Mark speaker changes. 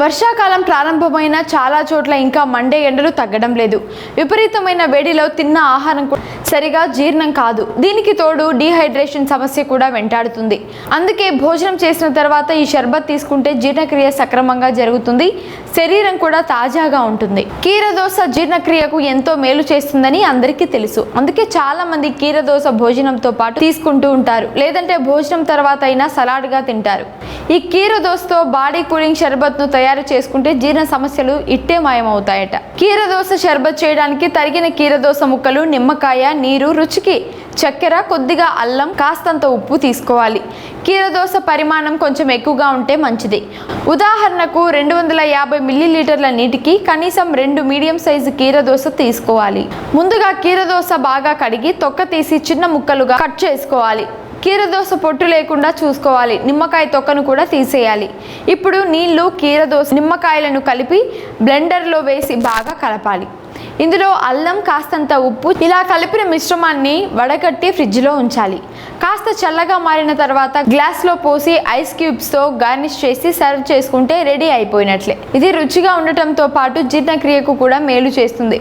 Speaker 1: వర్షాకాలం ప్రారంభమైన చాలా చోట్ల ఇంకా మండే ఎండలు తగ్గడం లేదు. విపరీతమైన వేడిలో తిన్న ఆహారం సరిగా జీర్ణం కాదు. దీనికి తోడు డీహైడ్రేషన్ సమస్య కూడా వెంటాడుతుంది. అందుకే భోజనం చేసిన తర్వాత ఈ షర్బత్ తీసుకుంటే జీర్ణక్రియ సక్రమంగా జరుగుతుంది. శరీరం కూడా తాజాగా ఉంటుంది. కీరదోస జీర్ణక్రియకు ఎంతో మేలు చేస్తుందని అందరికీ తెలుసు. అందుకే చాలా మంది కీరదోస భోజనంతో పాటు తీసుకుంటూ ఉంటారు. లేదంటే భోజనం తర్వాత అయినా సలాడ్గా తింటారు. ఈ కీరదోసతో బాడీ కూలింగ్ షర్బత్ను తయారు చేసుకుంటే జీర్ణ సమస్యలు ఇట్టే మాయమవుతాయట. కీరదోస షర్బత్ చేయడానికి తరిగిన కీరదోస ముక్కలు నిమ్మకాయ నీరు రుచికి చక్కెర కొద్దిగా అల్లం కాస్తంత ఉప్పు తీసుకోవాలి. కీరదోస పరిమాణం కొంచెం ఎక్కువగా ఉంటే మంచిది. ఉదాహరణకు రెండు వందల యాభై మిల్లీలీటర్ల నీటికి కనీసం రెండు మీడియం సైజు కీరదోస తీసుకోవాలి. ముందుగా కీరదోస బాగా కడిగి తొక్క తీసి చిన్న ముక్కలుగా కట్ చేసుకోవాలి. కీరదోస పొట్టు లేకుండా చూసుకోవాలి. నిమ్మకాయ తొక్కను కూడా తీసేయాలి. ఇప్పుడు నీళ్ళు కీరదోస నిమ్మకాయలను కలిపి బ్లెండర్లో వేసి బాగా కలపాలి. ఇందులో అల్లం కాస్తంత ఉప్పు ఇలా కలిపిన మిశ్రమాన్ని వడగట్టి ఫ్రిడ్జ్లో ఉంచాలి. కాస్త చల్లగా మారిన తర్వాత గ్లాస్లో పోసి ఐస్ క్యూబ్స్తో గార్నిష్ చేసి సర్వ్ చేసుకుంటే రెడీ అయిపోయినట్లే. ఇది రుచిగా ఉండటంతో పాటు జీర్ణక్రియకు కూడా మేలు చేస్తుంది.